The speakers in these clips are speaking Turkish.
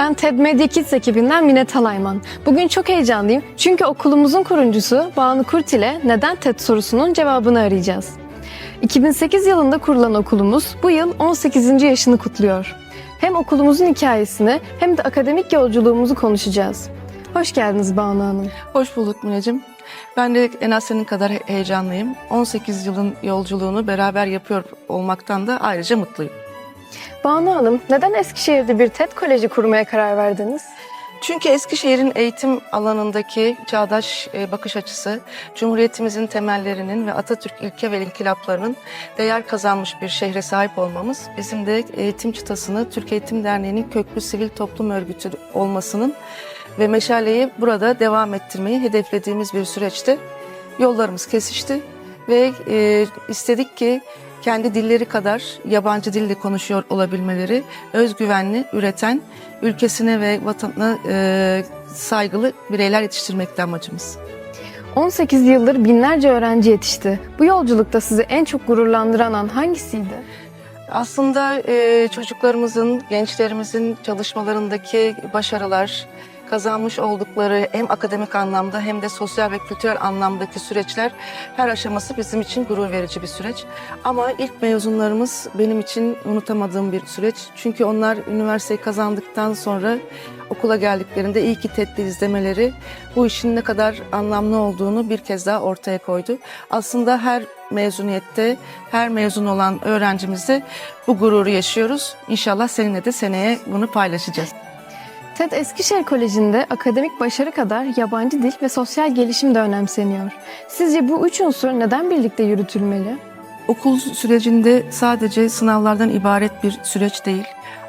Ben TED Media Kids ekibinden Mine Talayman. Bugün çok heyecanlıyım çünkü okulumuzun kurucusu Banu Kurt ile neden TED sorusunun cevabını arayacağız. 2008 yılında kurulan okulumuz bu yıl 18. yaşını kutluyor. Hem okulumuzun hikayesini hem de akademik yolculuğumuzu konuşacağız. Hoş geldiniz Banu Hanım. Hoş bulduk Mineciğim. Ben de en az senin kadar he- heyecanlıyım. 18 yılın yolculuğunu beraber yapıyor olmaktan da ayrıca mutluyum. Banu Hanım, neden Eskişehir'de bir TED Koleji kurmaya karar verdiniz? Çünkü Eskişehir'in eğitim alanındaki çağdaş e, bakış açısı, Cumhuriyetimizin temellerinin ve Atatürk ilke ve inkılaplarının değer kazanmış bir şehre sahip olmamız, bizim de eğitim çıtasını Türk Eğitim Derneği'nin köklü sivil toplum örgütü olmasının ve meşaleyi burada devam ettirmeyi hedeflediğimiz bir süreçte yollarımız kesişti ve e, istedik ki kendi dilleri kadar yabancı dille konuşuyor olabilmeleri, özgüvenli, üreten, ülkesine ve vatanına e, saygılı bireyler yetiştirmekte amacımız. 18 yıldır binlerce öğrenci yetişti. Bu yolculukta sizi en çok gururlandıran an hangisiydi? Aslında e, çocuklarımızın, gençlerimizin çalışmalarındaki başarılar, kazanmış oldukları hem akademik anlamda hem de sosyal ve kültürel anlamdaki süreçler her aşaması bizim için gurur verici bir süreç. Ama ilk mezunlarımız benim için unutamadığım bir süreç. Çünkü onlar üniversiteyi kazandıktan sonra okula geldiklerinde iyi ki TED'de izlemeleri bu işin ne kadar anlamlı olduğunu bir kez daha ortaya koydu. Aslında her mezuniyette her mezun olan öğrencimizde bu gururu yaşıyoruz. İnşallah seninle de seneye bunu paylaşacağız. TED Eskişehir Koleji'nde akademik başarı kadar yabancı dil ve sosyal gelişim de önemseniyor. Sizce bu üç unsur neden birlikte yürütülmeli? Okul sürecinde sadece sınavlardan ibaret bir süreç değil.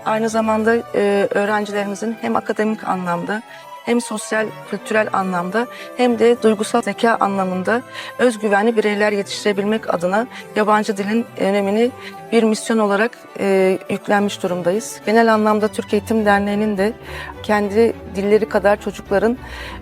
Aynı zamanda e, öğrencilerimizin hem akademik anlamda hem sosyal, kültürel anlamda hem de duygusal zeka anlamında özgüvenli bireyler yetiştirebilmek adına yabancı dilin önemini bir misyon olarak e, yüklenmiş durumdayız. Genel anlamda Türk Eğitim Derneği'nin de kendi dilleri kadar çocukların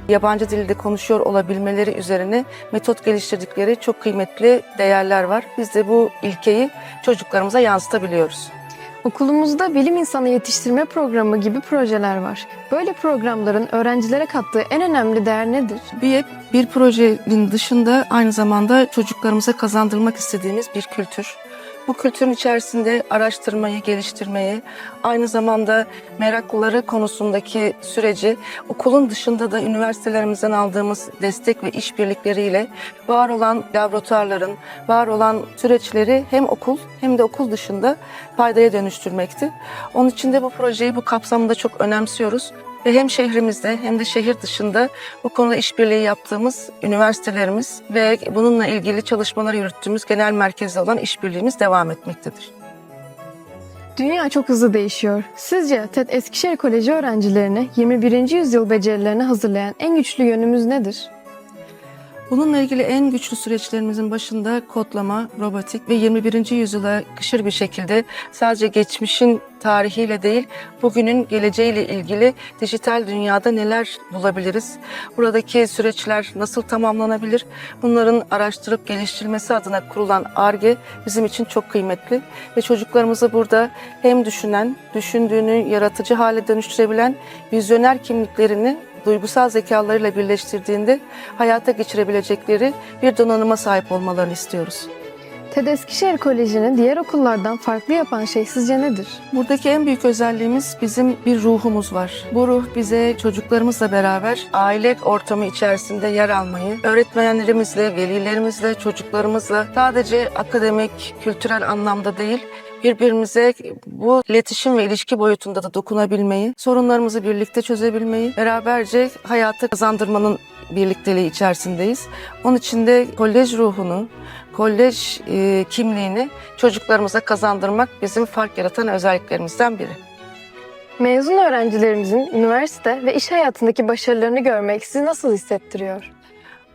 yabancı dilde konuşuyor olabilmeleri üzerine metot geliştirdikleri çok kıymetli değerler var. Biz de bu ilkeyi çocuklarımıza yansıtabiliyoruz. Okulumuzda bilim insanı yetiştirme programı gibi projeler var. Böyle programların öğrencilere kattığı en önemli değer nedir? Bir, bir projenin dışında aynı zamanda çocuklarımıza kazandırmak istediğimiz bir kültür. Bu kültürün içerisinde araştırmayı, geliştirmeyi, aynı zamanda meraklıları konusundaki süreci okulun dışında da üniversitelerimizden aldığımız destek ve işbirlikleriyle var olan laboratuvarların, var olan süreçleri hem okul hem de okul dışında faydaya dönüştürmekti. Onun için de bu projeyi bu kapsamda çok önemsiyoruz ve hem şehrimizde hem de şehir dışında bu konuda işbirliği yaptığımız üniversitelerimiz ve bununla ilgili çalışmalar yürüttüğümüz genel merkezde olan işbirliğimiz devam etmektedir. Dünya çok hızlı değişiyor. Sizce TED Eskişehir Koleji öğrencilerini 21. yüzyıl becerilerine hazırlayan en güçlü yönümüz nedir? Bununla ilgili en güçlü süreçlerimizin başında kodlama, robotik ve 21. yüzyıla yakışır bir şekilde sadece geçmişin tarihiyle değil, bugünün geleceğiyle ilgili dijital dünyada neler bulabiliriz? Buradaki süreçler nasıl tamamlanabilir? Bunların araştırıp geliştirilmesi adına kurulan ARGE bizim için çok kıymetli ve çocuklarımızı burada hem düşünen, düşündüğünü yaratıcı hale dönüştürebilen vizyoner kimliklerini duygusal zekalarıyla birleştirdiğinde hayata geçirebilecekleri bir donanıma sahip olmalarını istiyoruz. TED Eskişehir Koleji'ni diğer okullardan farklı yapan şey sizce nedir? Buradaki en büyük özelliğimiz bizim bir ruhumuz var. Bu ruh bize çocuklarımızla beraber aile ortamı içerisinde yer almayı, öğretmenlerimizle, velilerimizle, çocuklarımızla sadece akademik, kültürel anlamda değil, birbirimize bu iletişim ve ilişki boyutunda da dokunabilmeyi, sorunlarımızı birlikte çözebilmeyi, beraberce hayata kazandırmanın birlikteliği içerisindeyiz. Onun için de kolej ruhunu, kolej e, kimliğini çocuklarımıza kazandırmak bizim fark yaratan özelliklerimizden biri. Mezun öğrencilerimizin üniversite ve iş hayatındaki başarılarını görmek sizi nasıl hissettiriyor?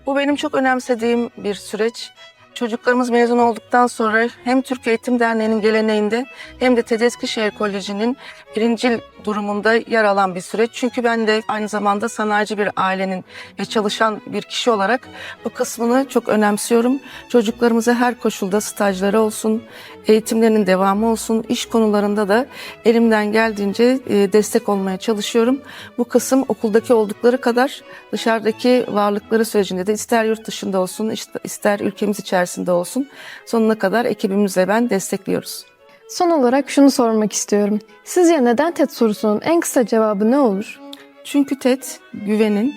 Bu benim çok önemsediğim bir süreç. Çocuklarımız mezun olduktan sonra hem Türk Eğitim Derneği'nin geleneğinde hem de TED Eskişehir Koleji'nin birincil durumunda yer alan bir süreç. Çünkü ben de aynı zamanda sanayici bir ailenin ve çalışan bir kişi olarak bu kısmını çok önemsiyorum. Çocuklarımıza her koşulda stajları olsun, eğitimlerinin devamı olsun, iş konularında da elimden geldiğince e, destek olmaya çalışıyorum. Bu kısım okuldaki oldukları kadar dışarıdaki varlıkları sürecinde de ister yurt dışında olsun, ister ülkemiz içerisinde olsun sonuna kadar ekibimizle ben destekliyoruz. Son olarak şunu sormak istiyorum. Sizce neden TED sorusunun en kısa cevabı ne olur? Çünkü TED güvenin,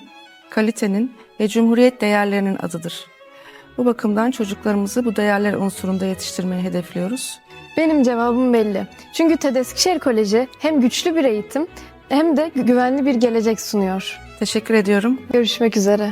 kalitenin ve cumhuriyet değerlerinin adıdır. Bu bakımdan çocuklarımızı bu değerler unsurunda yetiştirmeyi hedefliyoruz. Benim cevabım belli. Çünkü TED Eskişehir Koleji hem güçlü bir eğitim hem de güvenli bir gelecek sunuyor. Teşekkür ediyorum. Görüşmek üzere.